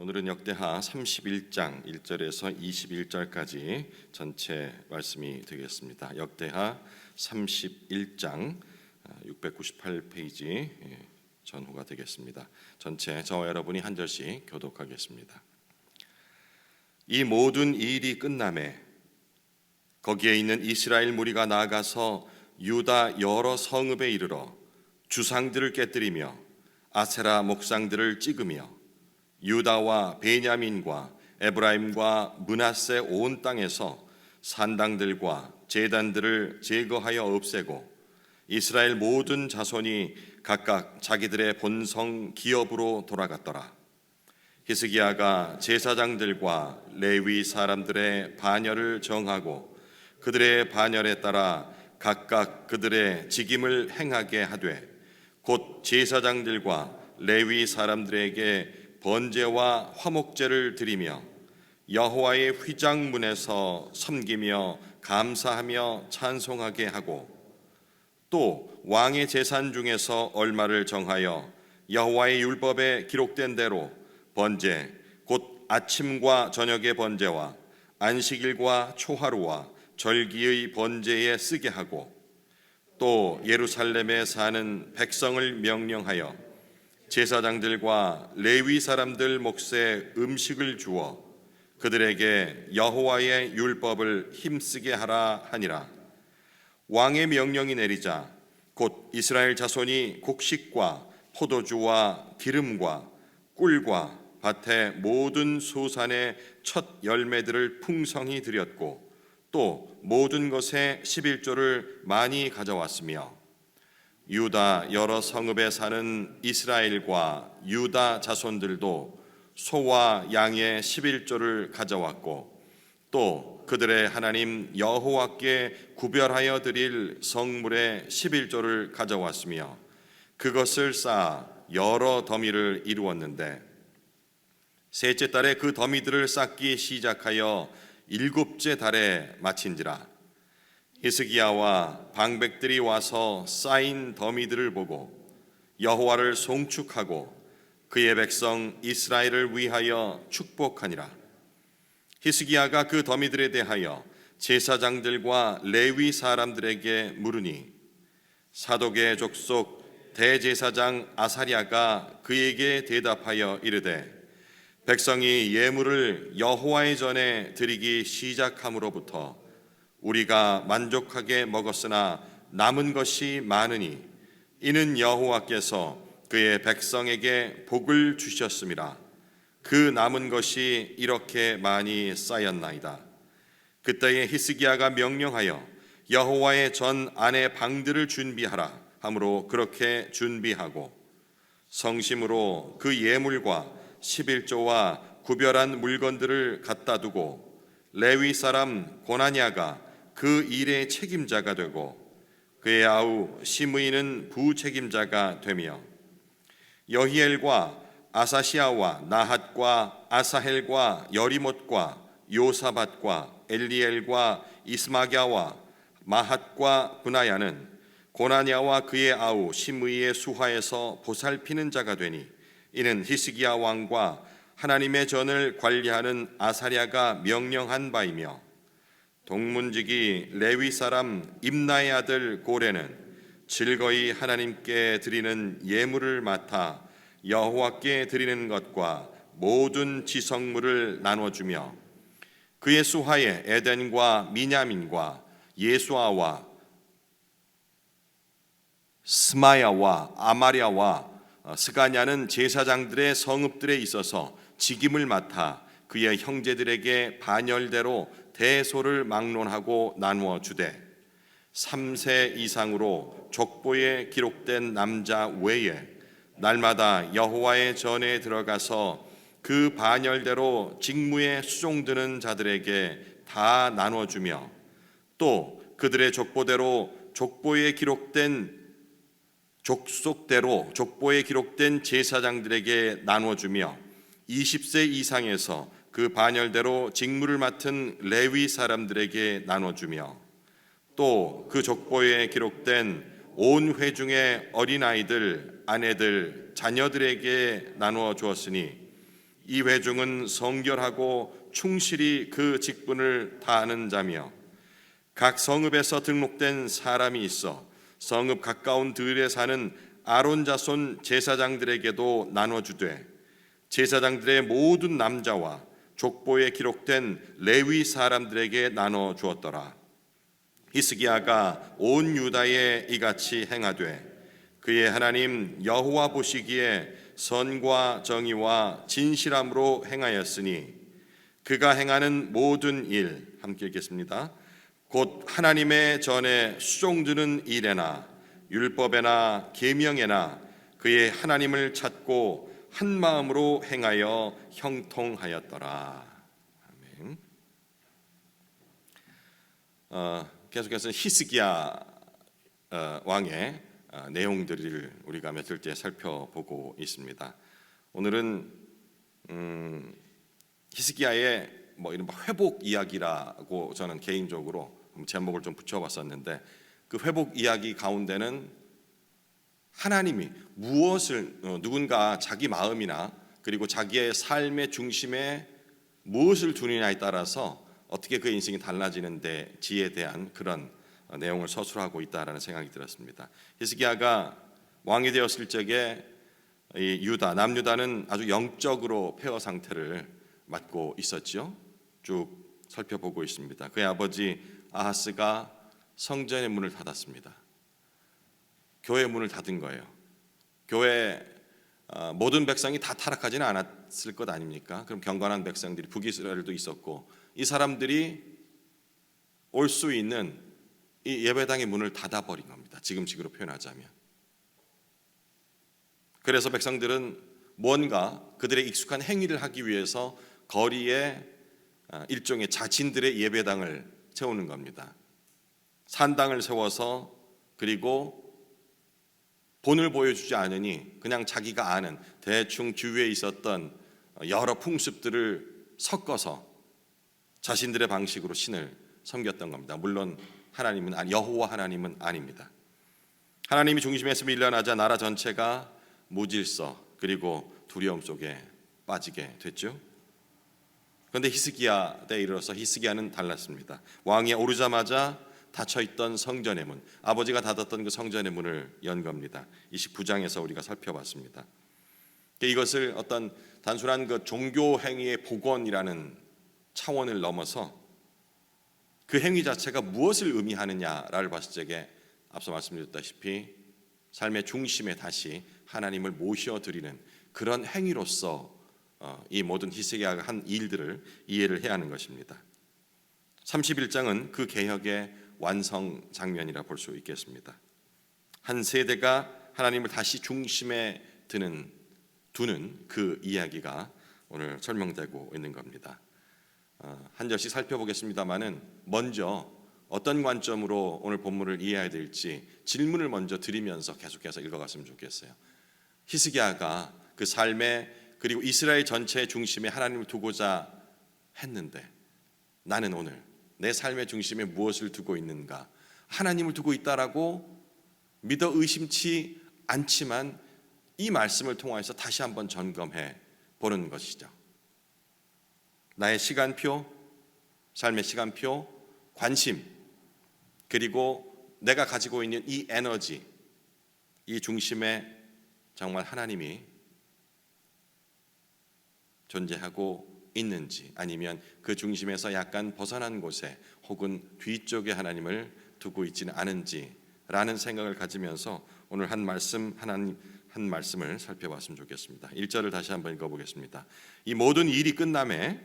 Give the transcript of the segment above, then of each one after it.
오늘은 역대하 31장 1절에서 21절까지 전체 말씀이 되겠습니다. 역대하 31장 698페이지 전후가 되겠습니다. 전체 저와 여러분이 한 절씩 교독하겠습니다. 이 모든 일이 끝남에 거기에 있는 이스라엘 무리가 나아가서 유다 여러 성읍에 이르러 주상들을 깨뜨리며 아세라 목상들을 찍으며 유다와 베냐민과 에브라임과 문하세 온 땅에서 산당들과 제단들을 제거하여 없애고 이스라엘 모든 자손이 각각 자기들의 본성 기업으로 돌아갔더라. 히스기야가 제사장들과 레위 사람들의 반열을 정하고 그들의 반열에 따라 각각 그들의 직임을 행하게 하되 곧 제사장들과 레위 사람들에게 번제와 화목제를 드리며 여호와의 휘장문에서 섬기며 감사하며 찬송하게 하고 또 왕의 재산 중에서 얼마를 정하여 여호와의 율법에 기록된 대로 번제 곧 아침과 저녁의 번제와 안식일과 초하루와 절기의 번제에 쓰게 하고 또 예루살렘에 사는 백성을 명령하여 제사장들과 레위 사람들 몫에 음식을 주어 그들에게 여호와의 율법을 힘쓰게 하라 하니라. 왕의 명령이 내리자 곧 이스라엘 자손이 곡식과 포도주와 기름과 꿀과 밭의 모든 소산의 첫 열매들을 풍성히 드렸고 또 모든 것의 11조를 많이 가져왔으며 유다 여러 성읍에 사는 이스라엘과 유다 자손들도 소와 양의 11조를 가져왔고 또 그들의 하나님 여호와께 구별하여 드릴 성물의 11조를 가져왔으며 그것을 쌓아 여러 더미를 이루었는데 셋째 달에 그 더미들을 쌓기 시작하여 일곱째 달에 마친지라 히스기야와 방백들이 와서 쌓인 더미들을 보고 여호와를 송축하고 그의 백성 이스라엘을 위하여 축복하니라. 히스기야가 그 더미들에 대하여 제사장들과 레위 사람들에게 물으니 사독의 족속 대제사장 아사랴가 그에게 대답하여 이르되 백성이 예물을 여호와의 전에 드리기 시작함으로부터 우리가 만족하게 먹었으나 남은 것이 많으니 이는 여호와께서 그의 백성에게 복을 주셨습니다. 그 남은 것이 이렇게 많이 쌓였나이다. 그때에 히스기야가 명령하여 여호와의 전 안의 방들을 준비하라 함으로 그렇게 준비하고 성심으로 그 예물과 11조와 구별한 물건들을 갖다 두고 레위 사람 고나냐가 그 일의 책임자가 되고 그의 아우 시므이는 부책임자가 되며 여히엘과 아사시아와 나핫과 아사헬과 여리못과 요사밭과 엘리엘과 이스마갸와 마핫과 분하야는 고나냐와 그의 아우 시므이의 수하에서 보살피는 자가 되니 이는 히스기야 왕과 하나님의 전을 관리하는 아사랴가 명령한 바이며 동문직이 레위 사람 임나의 아들 고레는 즐거이 하나님께 드리는 예물을 맡아 여호와께 드리는 것과 모든 지성물을 나눠주며 그의 수하에 에덴과 미냐민과 예수아와 스마야와 아마랴와 스가냐는 제사장들의 성읍들에 있어서 직임을 맡아 그의 형제들에게 반열대로 대소를 막론하고 나누어 주되 3세 이상으로 족보에 기록된 남자 외에 날마다 여호와의 전에 들어가서 그 반열대로 직무에 수종드는 자들에게 다 나눠 주며 또 그들의 족보대로 족보에 기록된 족속대로 족보에 기록된 제사장들에게 나눠 주며 20세 이상에서 그 반열대로 직무를 맡은 레위 사람들에게 나눠주며 또 그 족보에 기록된 온 회중의 어린아이들, 아내들, 자녀들에게 나누어 주었으니 이 회중은 성결하고 충실히 그 직분을 다하는 자며 각 성읍에서 등록된 사람이 있어 성읍 가까운 들에 사는 아론 자손 제사장들에게도 나눠 주되 제사장들의 모든 남자와 족보에 기록된 레위 사람들에게 나눠 주었더라. 히스기야가 온 유다에 이같이 행하되 그의 하나님 여호와 보시기에 선과 정의와 진실함으로 행하였으니 그가 행하는 모든 일 함께 읽겠습니다. 곧 하나님의 전에 수종드는 일에나 율법에나 계명에나 그의 하나님을 찾고 한 마음으로 행하여 형통하였더라. 아멘. 어, 계속해서 히스기야 어, 왕의 어, 내용들을 우리가 며칠째 살펴보고 있습니다. 오늘은 음, 히스기야의 뭐 이런 회복 이야기라고 저는 개인적으로 제목을 좀 붙여봤었는데 그 회복 이야기 가운데는 하나님이 무엇을 어, 누군가 자기 마음이나 그리고 자기의 삶의 중심에 무엇을 두느냐에 따라서 어떻게 그 인생이 달라지는 데 지에 대한 그런 어, 내용을 서술하고 있다라는 생각이 들었습니다. 히스기야가 왕이 되었을 적에 이 유다 남유다는 아주 영적으로 폐허 상태를 맞고 있었죠. 쭉 살펴보고 있습니다. 그의 아버지 아하스가 성전의 문을 닫았습니다. 교회 문을 닫은 거예요. 교회 어, 모든 백성이 다 타락하지는 않았을 것 아닙니까? 그럼 경건한 백성들이 북이스라엘도 있었고 이 사람들이 올 수 있는 이 예배당의 문을 닫아버린 겁니다. 지금식으로 표현하자면. 그래서 백성들은 뭔가 그들의 익숙한 행위를 하기 위해서 거리에 어, 일종의 자신들의 예배당을 세우는 겁니다. 산당을 세워서 그리고 본을 보여주지 않으니 그냥 자기가 아는 대충 주위에 있었던 여러 풍습들을 섞어서 자신들의 방식으로 신을 섬겼던 겁니다. 물론 하나님은 아니 여호와 하나님은 아닙니다. 하나님이 중심에서 밀려나자 나라 전체가 무질서 그리고 두려움 속에 빠지게 됐죠. 그런데 히스기야 때에 이르러서 히스기야는 달랐습니다. 왕이 오르자마자 닫혀 있던 성전의 문, 아버지가 닫았던 그 성전의 문을 연 겁니다. 29장에서 우리가 살펴봤습니다. 이것을 어떤 단순한 그 종교 행위의 복원이라는 차원을 넘어서 그 행위 자체가 무엇을 의미하느냐를 봤을 적에 앞서 말씀드렸다시피 삶의 중심에 다시 하나님을 모셔 드리는 그런 행위로서 어, 이 모든 히스기야가 한 일들을 이해를 해야 하는 것입니다. 31장은 그 개혁의 완성 장면이라 볼 수 있겠습니다. 한 세대가 하나님을 다시 중심에 드는 두는 그 이야기가 오늘 설명되고 있는 겁니다. 어, 한 절씩 살펴보겠습니다만은 먼저 어떤 관점으로 오늘 본문을 이해해야 될지 질문을 먼저 드리면서 계속해서 읽어갔으면 좋겠어요. 히스기야가 그 삶의 그리고 이스라엘 전체의 중심에 하나님을 두고자 했는데 나는 오늘 내 삶의 중심에 무엇을 두고 있는가? 하나님을 두고 있다라고 믿어 의심치 않지만 이 말씀을 통해서 다시 한번 점검해 보는 것이죠. 나의 시간표, 삶의 시간표, 관심, 그리고 내가 가지고 있는 이 에너지, 이 중심에 정말 하나님이 존재하고 있는지 아니면 그 중심에서 약간 벗어난 곳에 혹은 뒤쪽에 하나님을 두고 있지는 않은지라는 생각을 가지면서 오늘 한 말씀 하나님 한 말씀을 살펴봤으면 좋겠습니다. 1절을 다시 한번 읽어 보겠습니다. 이 모든 일이 끝남에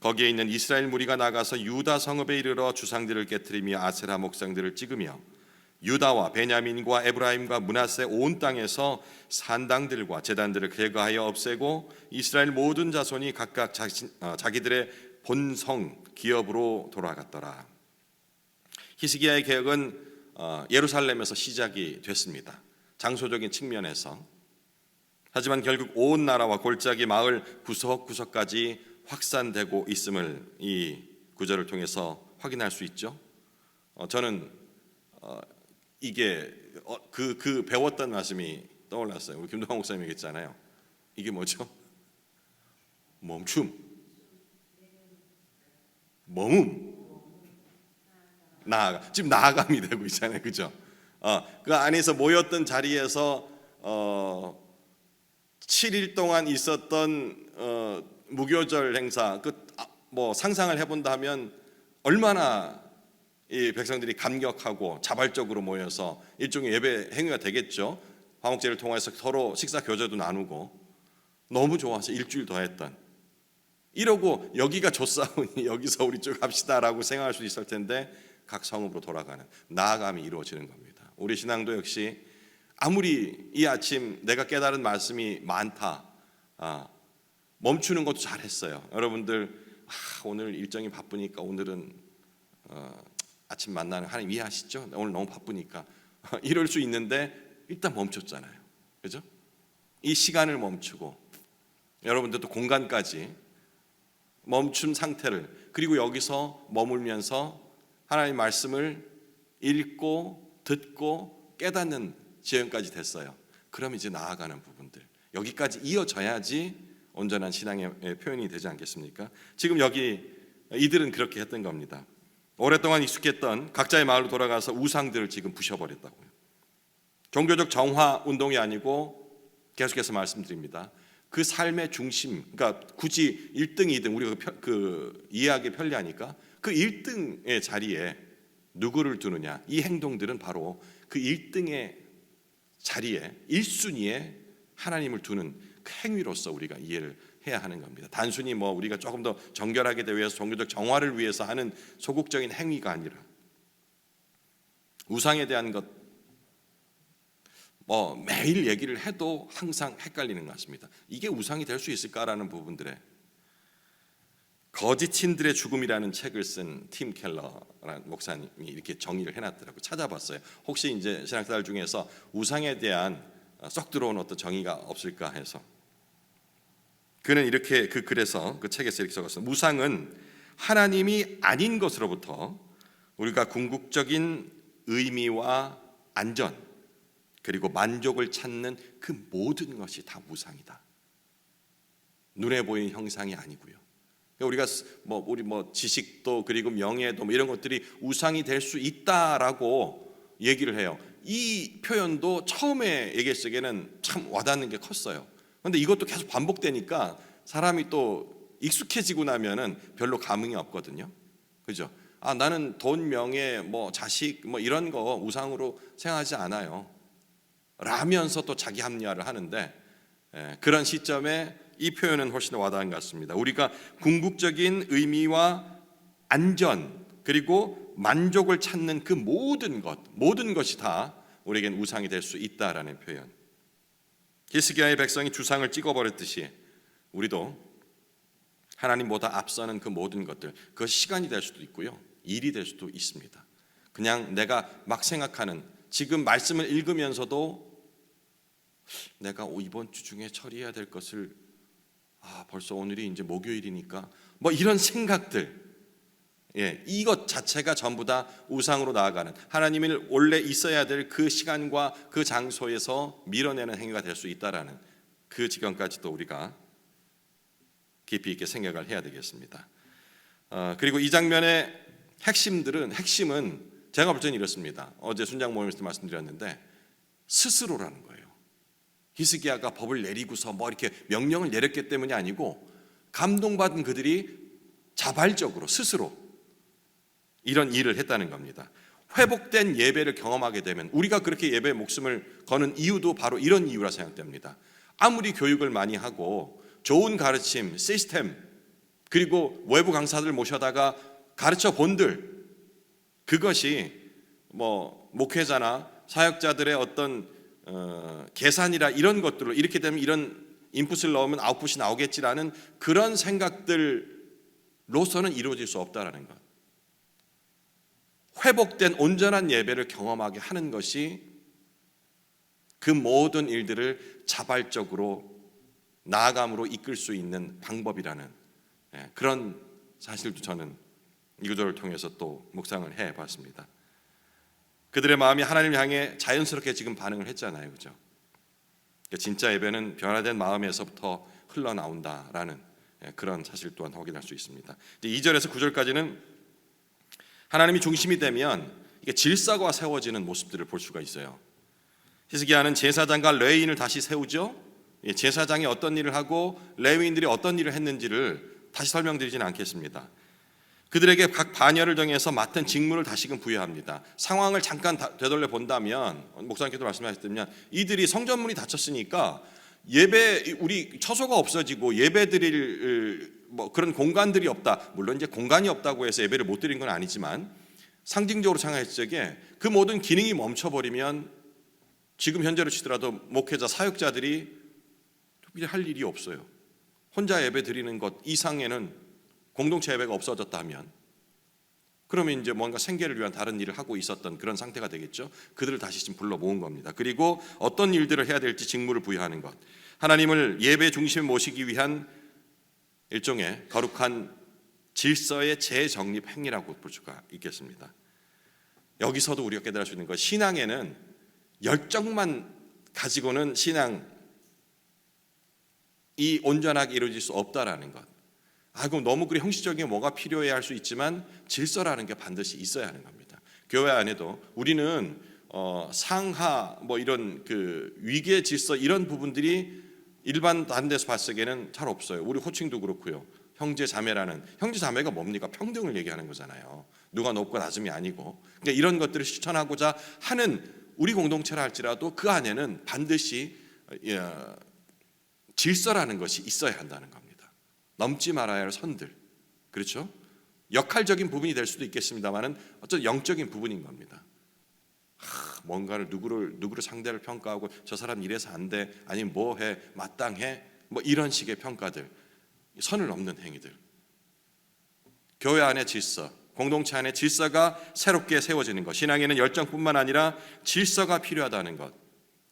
거기에 있는 이스라엘 무리가 나가서 유다 성읍에 이르러 주상들을 깨뜨리며 아세라 목상들을 찍으며 유다와 베냐민과 에브라임과 문하세 온 땅에서 산당들과 제단들을 제거하여 없애고 이스라엘 모든 자손이 각각 자신, 어, 자기들의 본성 기업으로 돌아갔더라. 히스기야의 개혁은 어, 예루살렘에서 시작이 됐습니다. 장소적인 측면에서 하지만 결국 온 나라와 골짜기 마을 구석구석까지 확산되고 있음을 이 구절을 통해서 확인할 수 있죠. 어, 저는 어, 이게 그, 그 배웠던 말씀이 떠올랐어요. 우리 김동환 목사님 얘기했잖아요. 이게 뭐죠? 멈춤, 머문, 나아가. 지금 나아감이 되고 있잖아요, 그죠? 어, 그 안에서 모였던 자리에서 어, 7일 동안 있었던 어, 무교절 행사, 그 뭐 상상을 해본다면 얼마나 이 백성들이 감격하고 자발적으로 모여서 일종의 예배 행위가 되겠죠. 화목제를 통해서 서로 식사 교제도 나누고 너무 좋아서 일주일 더 했던 이러고 여기가 좋사오니 여기서 우리 쭉 합시다라고 생각할 수 있을 텐데 각 성읍으로 돌아가는 나아감이 이루어지는 겁니다. 우리 신앙도 역시 아무리 이 아침 내가 깨달은 말씀이 많다, 아, 멈추는 것도 잘했어요. 여러분들 아, 오늘 일정이 바쁘니까 오늘은 어, 아침 만나는 하나님 이해하시죠? 오늘 너무 바쁘니까 이럴 수 있는데 일단 멈췄잖아요. 그죠? 이 시간을 멈추고 여러분들도 공간까지 멈춘 상태를 그리고 여기서 머물면서 하나님 말씀을 읽고 듣고 깨닫는 지연까지 됐어요. 그럼 이제 나아가는 부분들 여기까지 이어져야지 온전한 신앙의 표현이 되지 않겠습니까? 지금 여기 이들은 그렇게 했던 겁니다. 오랫동안 익숙했던 각자의 마을로 돌아가서 우상들을 지금 부셔버렸다고요. 종교적 정화 운동이 아니고 계속해서 말씀드립니다. 그 삶의 중심, 그러니까 굳이 1등, 2등 우리가 그, 편- 그 이해하기 편리하니까 그 1등의 자리에 누구를 두느냐 이 행동들은 바로 그 1등의 자리에 1순위에 하나님을 두는 그 행위로서 우리가 이해를 해야 하는 겁니다. 단순히 뭐 우리가 조금 더 정결하게 위해서 종교적 정화를 위해서 하는 소극적인 행위가 아니라 우상에 대한 것 뭐 매일 얘기를 해도 항상 헷갈리는 것 같습니다. 이게 우상이 될 수 있을까라는 부분들에 거짓인들의 죽음이라는 책을 쓴 팀 켈러라는 목사님이 이렇게 정의를 해놨더라고요. 찾아봤어요. 혹시 이제 신학자들 중에서 우상에 대한 쏙 들어온 어떤 정의가 없을까 해서 그는 이렇게 그 글에서 그 책에서 이렇게 적었어요. 무상은 하나님이 아닌 것으로부터 우리가 궁극적인 의미와 안전 그리고 만족을 찾는 그 모든 것이 다 무상이다. 눈에 보이는 형상이 아니고요. 우리가 뭐 우리 뭐 지식도 그리고 명예도 뭐 이런 것들이 우상이 될 수 있다라고 얘기를 해요. 이 표현도 처음에 얘기했을 때는 참 와닿는 게 컸어요. 그런데 이것도 계속 반복되니까 사람이 또 익숙해지고 나면은 별로 감흥이 없거든요. 그죠? 아 나는 돈, 명예, 뭐 자식, 뭐 이런 거 우상으로 생각하지 않아요. 라면서 또 자기 합리화를 하는데 예, 그런 시점에 이 표현은 훨씬 더 와닿은 것 같습니다. 우리가 궁극적인 의미와 안전 그리고 만족을 찾는 그 모든 것, 모든 것이 다 우리에겐 우상이 될 수 있다라는 표현. 히스기야의 백성이 주상을 찍어버렸듯이 우리도 하나님보다 앞서는 그 모든 것들, 그 시간이 될 수도 있고요, 일이 될 수도 있습니다. 그냥 내가 막 생각하는 지금 말씀을 읽으면서도 내가 이번 주 중에 처리해야 될 것을 아 벌써 오늘이 이제 목요일이니까 뭐 이런 생각들 예 이것 자체가 전부 다 우상으로 나아가는 하나님을 원래 있어야 될 그 시간과 그 장소에서 밀어내는 행위가 될 수 있다라는 그 지경까지도 우리가 깊이 있게 생각을 해야 되겠습니다. 어, 그리고 이 장면의 핵심들은 핵심은 제가 볼 때는 이렇습니다. 어제 순장 모임에서 말씀드렸는데 스스로라는 거예요. 히스기야가 법을 내리고서 뭐 이렇게 명령을 내렸기 때문이 아니고 감동받은 그들이 자발적으로 스스로 이런 일을 했다는 겁니다. 회복된 예배를 경험하게 되면 우리가 그렇게 예배에 목숨을 거는 이유도 바로 이런 이유라 생각됩니다. 아무리 교육을 많이 하고 좋은 가르침, 시스템 그리고 외부 강사들 모셔다가 가르쳐 본들 그것이 뭐 목회자나 사역자들의 어떤 어, 계산이라 이런 것들로 이렇게 되면 이런 인풋을 넣으면 아웃풋이 나오겠지라는 그런 생각들로서는 이루어질 수 없다라는 것. 회복된 온전한 예배를 경험하게 하는 것이 그 모든 일들을 자발적으로 나아감으로 이끌 수 있는 방법이라는 예, 그런 사실도 저는 이 구절을 통해서 또 묵상을 해 봤습니다. 그들의 마음이 하나님을 향해 자연스럽게 지금 반응을 했잖아요, 그죠? 그러니까 진짜 예배는 변화된 마음에서부터 흘러나온다라는 예, 그런 사실 또한 확인할 수 있습니다. 이제 2절에서 9절까지는 하나님이 중심이 되면 이게 질서가 세워지는 모습들을 볼 수가 있어요. 히스기야는 제사장과 레위인을 다시 세우죠. 예, 제사장이 어떤 일을 하고 레위인들이 어떤 일을 했는지를 다시 설명드리지는 않겠습니다. 그들에게 각 반열을 정해서 맡은 직무를 다시금 부여합니다. 상황을 잠깐 다- 되돌려 본다면 목사님께도 말씀하셨다면 이들이 성전문이 닫혔으니까 예배 우리 처소가 없어지고 예배 드릴 뭐 그런 공간들이 없다. 물론 이제 공간이 없다고 해서 예배를 못 드린 건 아니지만 상징적으로 생각했을 적에 그 모든 기능이 멈춰버리면 지금 현재로 치더라도 목회자 사역자들이 할 일이 없어요. 혼자 예배 드리는 것 이상에는 공동체 예배가 없어졌다면 그러면 이제 뭔가 생계를 위한 다른 일을 하고 있었던 그런 상태가 되겠죠. 그들을 다시 지금 불러 모은 겁니다. 그리고 어떤 일들을 해야 될지 직무를 부여하는 것. 하나님을 예배 중심에 모시기 위한 일종의 거룩한 질서의 재정립 행위라고 볼 수가 있겠습니다. 여기서도 우리가 깨달을 수 있는 것 신앙에는 열정만 가지고는 신앙이 온전하게 이루어질 수 없다라는 것. 아, 그럼 너무 그리 형식적인 뭐가 필요해 할수 있지만 질서라는 게 반드시 있어야 하는 겁니다. 교회 안에도 우리는 어, 상하 뭐 이런 그 위계 질서 이런 부분들이 일반 다른 데서 봤을 때는 잘 없어요. 우리 호칭도 그렇고요. 형제 자매라는 형제 자매가 뭡니까? 평등을 얘기하는 거잖아요. 누가 높고 낮음이 아니고. 그러니까 이런 것들을 실천하고자 하는 우리 공동체라 할지라도 그 안에는 반드시 예, 질서라는 것이 있어야 한다는 겁니다. 넘지 말아야 할 선들. 그렇죠? 역할적인 부분이 될 수도 있겠습니다만은 어떤 영적인 부분인 겁니다. 하, 뭔가를 누구를 누구를 상대를 평가하고 저 사람 이래서 안 돼. 아니면 뭐 해? 마땅해. 뭐 이런 식의 평가들. 선을 넘는 행위들. 교회 안의 질서, 공동체 안의 질서가 새롭게 세워지는 것. 신앙에는 열정뿐만 아니라 질서가 필요하다는 것.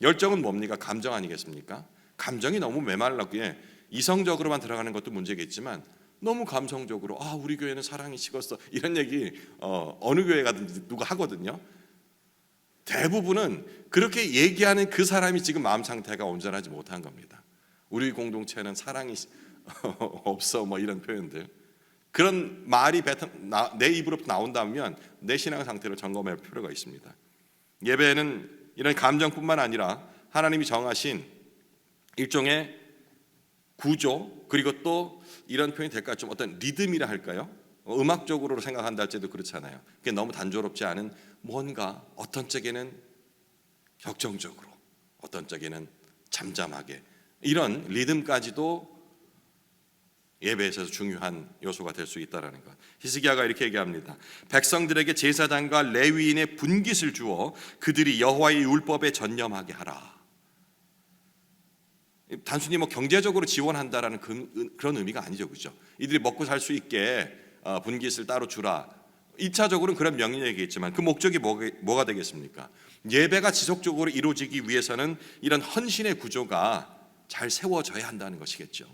열정은 뭡니까? 감정 아니겠습니까? 감정이 너무 메말랐기에 이성적으로만 들어가는 것도 문제겠지만 너무 감성적으로 아 우리 교회는 사랑이 식었어 이런 얘기 어, 어느 교회 가든지 누가 하거든요. 대부분은 그렇게 얘기하는 그 사람이 지금 마음 상태가 온전하지 못한 겁니다. 우리 공동체는 사랑이 없어 뭐 이런 표현들 그런 말이 내 입으로부터 나온다면 내 신앙 상태를 점검할 필요가 있습니다. 예배는 이런 감정뿐만 아니라 하나님이 정하신 일종의 구조 그리고 또 이런 표현이 될까 좀 어떤 리듬이라 할까요? 어, 음악적으로 생각한다 할지도 그렇잖아요. 그게 너무 단조롭지 않은 뭔가 어떤 쪽에는 격정적으로 어떤 쪽에는 잠잠하게 이런 리듬까지도 예배에서 중요한 요소가 될 수 있다라는 것. 히스기야가 이렇게 얘기합니다. 백성들에게 제사장과 레위인의 분깃을 주어 그들이 여호와의 율법에 전념하게 하라. 단순히 뭐 경제적으로 지원한다라는 그, 그런 의미가 아니죠, 그죠? 이들이 먹고 살 수 있게 어, 분깃을 따로 주라. 1차적으로는 그런 명령이겠지만 그 목적이 뭐가 되겠습니까? 예배가 지속적으로 이루어지기 위해서는 이런 헌신의 구조가 잘 세워져야 한다는 것이겠죠.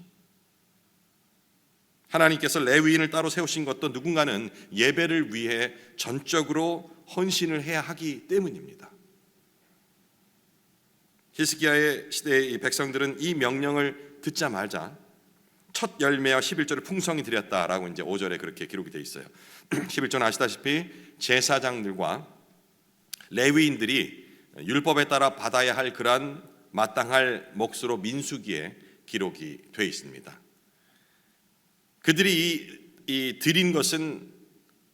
하나님께서 레위인을 따로 세우신 것도 누군가는 예배를 위해 전적으로 헌신을 해야 하기 때문입니다. 히스기야의 시대의 백성들은 이 명령을 듣자마자 첫 열매와 11절을 풍성히 드렸다라고 이제 5절에 그렇게 기록이 되어 있어요. 11절 아시다시피 제사장들과 레위인들이 율법에 따라 받아야 할 그러한 마땅할 몫으로 민수기에 기록이 되어 있습니다. 그들이 이, 이 드린 것은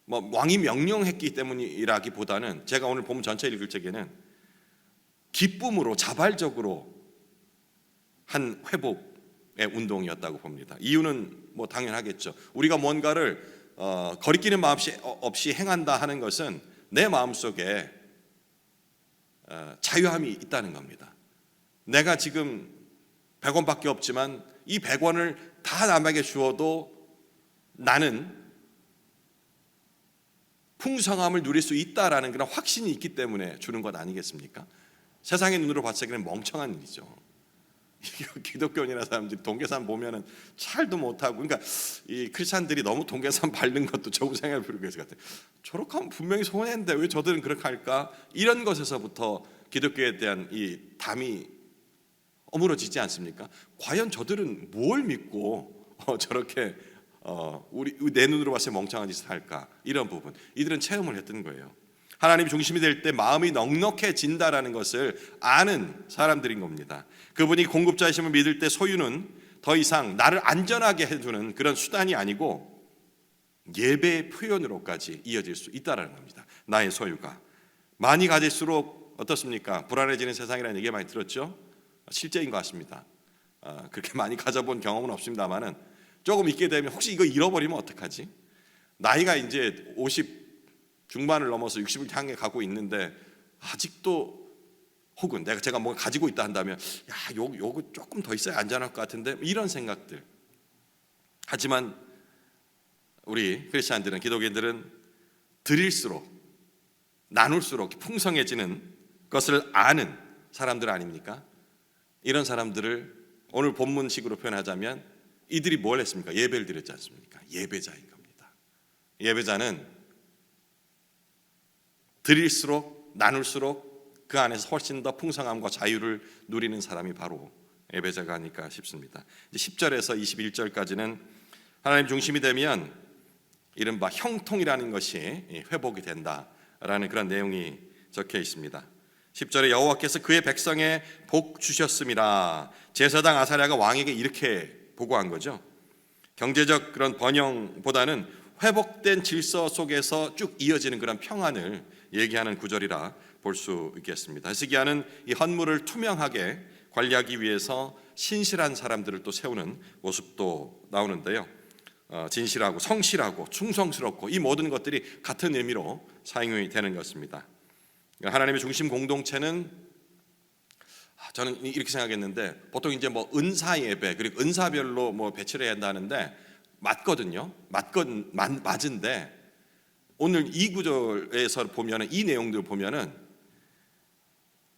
뭐 왕이 명령했기 때문이라기보다는 제가 오늘 본 전체 읽을 적에는 기쁨으로 자발적으로 한 회복의 운동이었다고 봅니다. 이유는 뭐 당연하겠죠. 우리가 뭔가를 어, 거리끼는 마음 없이, 어, 없이 행한다 하는 것은 내 마음 속에 어, 자유함이 있다는 겁니다. 내가 지금 100원밖에 없지만 이 100원을 다 남에게 주어도 나는 풍성함을 누릴 수 있다라는 그런 확신이 있기 때문에 주는 것 아니겠습니까? 세상의 눈으로 봤을 때는 멍청한 일이죠. 기독교인이나 사람들이 동계산 보면은 잘도 못하고, 그러니까 이 크리스찬들이 너무 동계산 밟는 것도 생각할 필요가 있을 것 같아요. 저렇게 하면 분명히 손해인데 왜 저들은 그렇게 할까? 이런 것에서부터 기독교에 대한 이 담이 어무러지지 않습니까? 과연 저들은 뭘 믿고 어, 저렇게 어, 우리 내 눈으로 봤을 때 멍청한 짓을 할까 이런 부분 이들은 체험을 했던 거예요. 하나님이 중심이 될 때 마음이 넉넉해진다라는 것을 아는 사람들인 겁니다. 그분이 공급자이심을 믿을 때 소유는 더 이상 나를 안전하게 해주는 그런 수단이 아니고 예배의 표현으로까지 이어질 수 있다라는 겁니다. 나의 소유가 많이 가질수록 어떻습니까? 불안해지는 세상이라는 얘기 많이 들었죠. 실제인 것 같습니다. 아, 그렇게 많이 가져본 경험은 없습니다만은 조금 있게 되면 혹시 이거 잃어버리면 어떡하지? 나이가 이제 50 중반을 넘어서 60을 향해 가고 있는데 아직도 혹은 내가 제가 뭐 가지고 있다 한다면 야, 요 요거 조금 더 있어야 안전할 것 같은데 이런 생각들. 하지만 우리 크리스천들은 기독인들은 드릴수록 나눌수록 풍성해지는 것을 아는 사람들 아닙니까? 이런 사람들을 오늘 본문식으로 표현하자면 이들이 뭘 했습니까? 예배를 드렸지 않습니까? 예배자인 겁니다. 예배자는 드릴수록 나눌수록 그 안에서 훨씬 더 풍성함과 자유를 누리는 사람이 바로 예배자가 아닐까 싶습니다. 이제 10절에서 21절까지는 하나님 중심이 되면 이른바 형통이라는 것이 회복이 된다라는 그런 내용이 적혀 있습니다. 10절에 여호와께서 그의 백성에 복 주셨음이라 제사장 아사랴가 왕에게 이렇게 보고한 거죠. 경제적 그런 번영보다는 회복된 질서 속에서 쭉 이어지는 그런 평안을 얘기하는 구절이라 볼 수 있겠습니다. 히스기야는 이 헌물을 투명하게 관리하기 위해서 신실한 사람들을 또 세우는 모습도 나오는데요. 어, 진실하고 성실하고 충성스럽고 이 모든 것들이 같은 의미로 사용이 되는 것입니다. 그러니까 하나님의 중심 공동체는 아, 저는 이렇게 생각했는데 보통 이제 뭐 은사 예배 그리고 은사별로 뭐 배치를 해야 한다는데 맞거든요. 맞건 맞, 맞은데 오늘 이 구절에서 보면은 이 내용들 보면은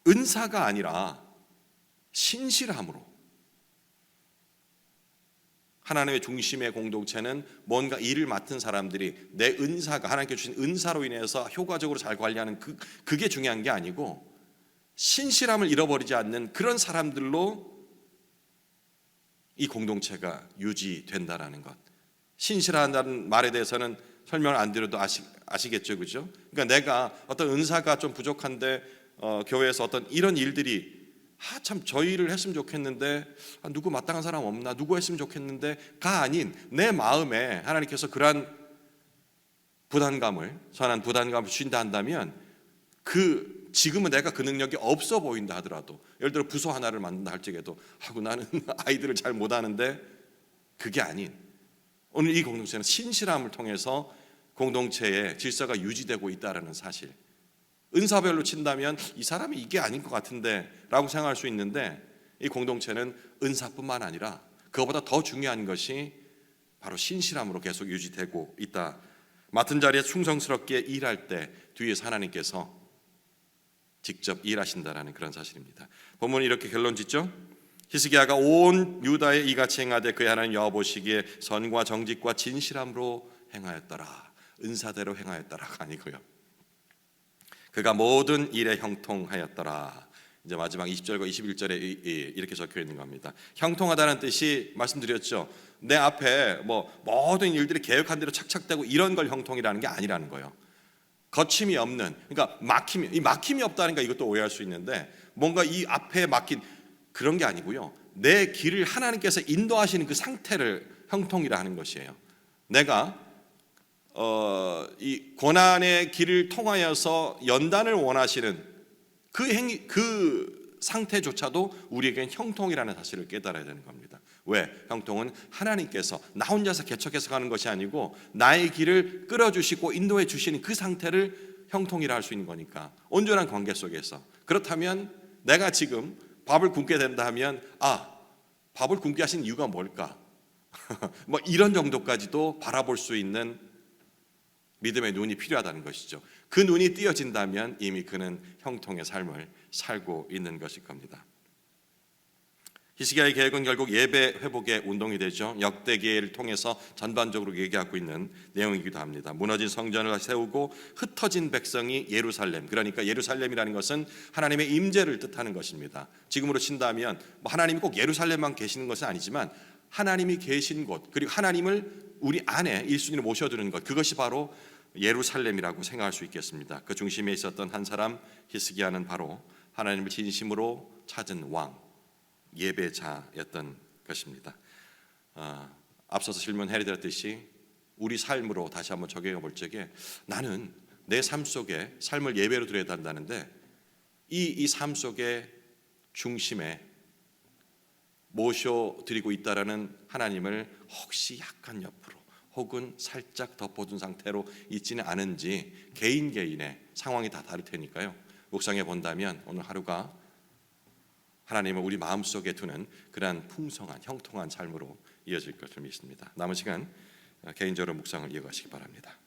은사가 아니라 신실함으로 하나님의 중심의 공동체는 뭔가 일을 맡은 사람들이 내 은사가 하나님께 주신 은사로 인해서 효과적으로 잘 관리하는 그 그게 중요한 게 아니고 신실함을 잃어버리지 않는 그런 사람들로 이 공동체가 유지된다라는 것. 신실하다는 말에 대해서는 설명을 안 드려도 아시, 아시겠죠, 그죠? 그러니까 내가 어떤 은사가 좀 부족한데 어, 교회에서 어떤 이런 일들이 아, 참 저희를 했으면 좋겠는데 아, 누구 마땅한 사람 없나 누구 했으면 좋겠는데 가 아닌 내 마음에 하나님께서 그러한 부담감을 선한 부담감을 주신다 한다면 그 지금은 내가 그 능력이 없어 보인다 하더라도 예를 들어 부서 하나를 만든다 할지라도 하고 나는 아이들을 잘 못하는데 그게 아닌 오늘 이 공동체는 신실함을 통해서 공동체의 질서가 유지되고 있다라는 사실 은사별로 친다면 이 사람이 이게 아닌 것 같은데라고 생각할 수 있는데 이 공동체는 은사뿐만 아니라 그것보다 더 중요한 것이 바로 신실함으로 계속 유지되고 있다. 맡은 자리에 충성스럽게 일할 때 뒤에서 하나님께서 직접 일하신다라는 그런 사실입니다. 본문이 이렇게 결론 짓죠. 히스기야가 온 유다에 이같이 행하되 그의 하나님 여호와 보시기에 선과 정직과 진실함으로 행하였더라. 은사대로 행하였더라가 아니고요. 그가 모든 일에 형통하였더라. 이제 마지막 20절과 21절에 이렇게 적혀 있는 겁니다. 형통하다는 뜻이 말씀드렸죠. 내 앞에 뭐 모든 일들이 계획한 대로 착착되고 이런 걸 형통이라는 게 아니라는 거예요. 거침이 없는 그러니까 막힘이 이 막힘이 없다니까 이것도 오해할 수 있는데 뭔가 이 앞에 막힌 그런 게 아니고요. 내 길을 하나님께서 인도하시는 그 상태를 형통이라 하는 것이에요. 내가 어, 이 고난의 길을 통하여서 연단을 원하시는 그 행위, 그 상태조차도 우리에겐 형통이라는 사실을 깨달아야 되는 겁니다. 왜? 형통은 하나님께서 나 혼자서 개척해서 가는 것이 아니고 나의 길을 끌어주시고 인도해 주시는 그 상태를 형통이라 할 수 있는 거니까 온전한 관계 속에서 그렇다면 내가 지금 밥을 굶게 된다 하면 아 밥을 굶게 하신 이유가 뭘까? 뭐 이런 정도까지도 바라볼 수 있는 믿음의 눈이 필요하다는 것이죠. 그 눈이 띄어진다면 이미 그는 형통의 삶을 살고 있는 것일 겁니다. 히스기야의 계획은 결국 예배 회복의 운동이 되죠. 역대기를 통해서 전반적으로 얘기하고 있는 내용이기도 합니다. 무너진 성전을 세우고 흩어진 백성이 예루살렘. 그러니까 예루살렘이라는 것은 하나님의 임재를 뜻하는 것입니다. 지금으로 친다면 뭐 하나님이 꼭 예루살렘만 계시는 것은 아니지만 하나님이 계신 곳 그리고 하나님을 우리 안에 일순위로 모셔두는 것 그것이 바로 예루살렘이라고 생각할 수 있겠습니다. 그 중심에 있었던 한 사람 히스기야는 바로 하나님을 진심으로 찾은 왕 예배자였던 것입니다. 아, 앞서서 질문해 드렸듯이 우리 삶으로 다시 한번 적용해 볼 적에 나는 내 삶 속에 삶을 예배로 드려야 한다는데 이 이 삶 속에 중심에 모셔 드리고 있다라는 하나님을 혹시 약간 옆으로 혹은 살짝 덮어둔 상태로 있지는 않은지 개인 개인의 상황이 다 다를 테니까요. 묵상해 본다면 오늘 하루가 하나님을 우리 마음속에 두는 그러한 풍성한 형통한 삶으로 이어질 것을 믿습니다. 남은 시간 개인적으로 묵상을 이어가시기 바랍니다.